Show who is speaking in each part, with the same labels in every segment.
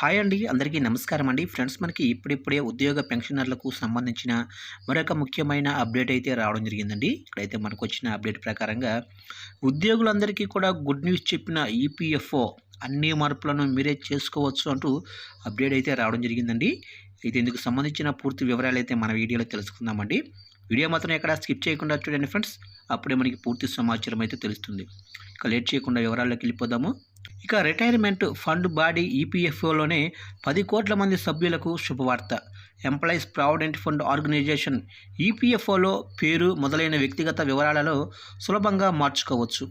Speaker 1: Hi అండి అందరికీ నమస్కారం అండి. ఫ్రెండ్స్ మనకి ఇప్పుడిప్పుడే ఉద్యోగ పెన్షనర్లకు సంబంధించిన మరొక ముఖ్యమైన అప్డేట్ అయితే రావడం జరిగిందండి. ఇక్కడైతే మనకు వచ్చిన అప్డేట్ ప్రకారంగా ఉద్యోగులందరికీ కూడా గుడ్ న్యూస్ చెప్పిన ఈపీఎఫ్ఓ అన్ని మార్పులను మీరే చేసుకోవచ్చు అంటూ అప్డేట్ అయితే రావడం జరిగిందండి. అయితే ఇందుకు సంబంధించిన పూర్తి వివరాలు అయితే మన వీడియోలో తెలుసుకుందామండి. వీడియో మాత్రం ఎక్కడ స్కిప్ చేయకుండా చూడండి ఫ్రెండ్స్. అప్పుడే మనకి పూర్తి సమాచారం అయితే తెలుస్తుంది. ఇక లేట్ చేయకుండా వివరాల్లోకి వెళ్ళిపోదాము. ఇక రిటైర్మెంట్ ఫండ్ బాడీ ఈపీఎఫ్ఓలోనే పది కోట్ల మంది సభ్యులకు శుభవార్త. ఎంప్లాయీస్ ప్రావిడెంట్ ఫండ్ ఆర్గనైజేషన్ ఈపీఎఫ్ఓలో పేరు మొదలైన వ్యక్తిగత వివరాలలో సులభంగా మార్చుకోవచ్చు.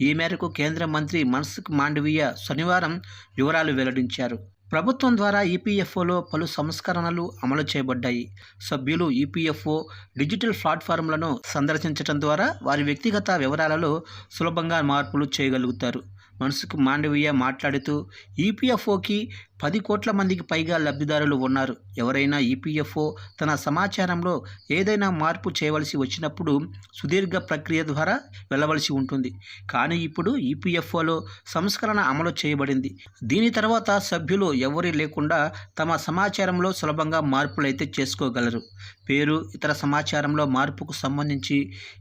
Speaker 1: ఈ మేరకు కేంద్ర మంత్రి మన్సుఖ్ మాండవీయ శనివారం వివరాలు వెల్లడించారు. ప్రభుత్వం ద్వారా ఈపీఎఫ్ఓలో పలు సంస్కరణలు అమలు చేయబడ్డాయి. సభ్యులు ఈపీఎఫ్ఓ డిజిటల్ ప్లాట్ఫామ్లను సందర్శించడం ద్వారా వారి వ్యక్తిగత వివరాలలో సులభంగా మార్పులు చేయగలుగుతారు. మనసుకు మాండవీయ మాట్లాడుతూ ఈపీఎఫ్ఓకి పది కోట్ల మందికి పైగా లబ్ధిదారులు ఉన్నారు. ఎవరైనా ఈపీఎఫ్ఓ తన సమాచారంలో ఏదైనా మార్పు చేయవలసి వచ్చినప్పుడు సుదీర్ఘ ప్రక్రియ ద్వారా వెళ్ళవలసి ఉంటుంది. కానీ ఇప్పుడు ఈపీఎఫ్ఓలో సంస్కరణ అమలు చేయబడింది. దీని తర్వాత సభ్యులు ఎవరి లేకుండా తమ సమాచారంలో సులభంగా మార్పులు అయితే చేసుకోగలరు. పేరు ఇతర సమాచారంలో మార్పుకు సంబంధించి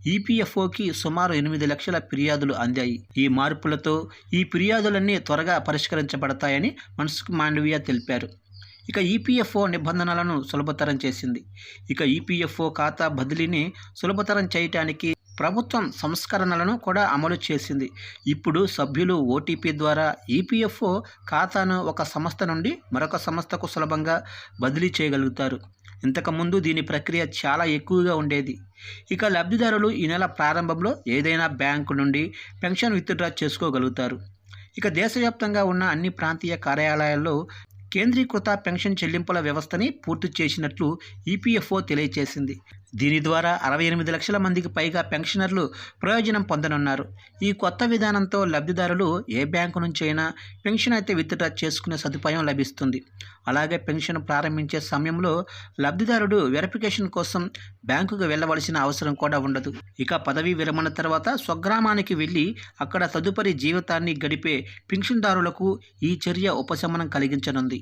Speaker 1: ఈపీఎఫ్ఓకి సుమారు ఎనిమిది లక్షల ఫిర్యాదులు అందాయి. ఈ మార్పులతో ఈ ఫిర్యాదులన్నీ త్వరగా పరిష్కరించబడతాయని మనసుకు మాండవియా తెలిపారు. ఇక ఈపీఎఫ్ఓ నిబంధనలను సులభతరం చేసింది. ఇక ఈపీఎఫ్ఓ ఖాతా బదిలీని సులభతరం చేయటానికి ప్రభుత్వం సంస్కరణలను కూడా అమలు చేసింది. ఇప్పుడు సభ్యులు ఓటీపీ ద్వారా ఈపీఎఫ్ఓ ఖాతాను ఒక సంస్థ నుండి మరొక సంస్థకు సులభంగా బదిలీ చేయగలుగుతారు. ఇంతకుముందు దీని ప్రక్రియ చాలా ఎక్కువగా ఉండేది. ఇక లబ్ధిదారులు ఈ నెల ప్రారంభంలో ఏదైనా బ్యాంకు నుండి పెన్షన్ విత్డ్రా చేసుకోగలుగుతారు. ఇక దేశవ్యాప్తంగా ఉన్న అన్ని ప్రాంతీయ కార్యాలయాల్లో కేంద్రీకృత పెన్షన్ చెల్లింపుల వ్యవస్థని పూర్తి చేసినట్లు ఈపీఎఫ్ఓ తెలియజేసింది దీని ద్వారా అరవై ఎనిమిది లక్షల మందికి పైగా పెన్షనర్లు ప్రయోజనం పొందనున్నారు. ఈ కొత్త విధానంతో లబ్ధిదారులు ఏ బ్యాంకు నుంచి అయినా పెన్షన్ అయితే విత్డ్రా చేసుకునే సదుపాయం లభిస్తుంది. అలాగే పెన్షన్ ప్రారంభించే సమయంలో లబ్ధిదారుడు వెరిఫికేషన్ కోసం బ్యాంకుకు వెళ్ళవలసిన అవసరం కూడా ఉండదు. ఇక పదవీ విరమణ తర్వాత స్వగ్రామానికి వెళ్ళి అక్కడ తదుపరి జీవితాన్ని గడిపే పెన్షన్దారులకు ఈ చర్య ఉపశమనం కలిగించనుంది.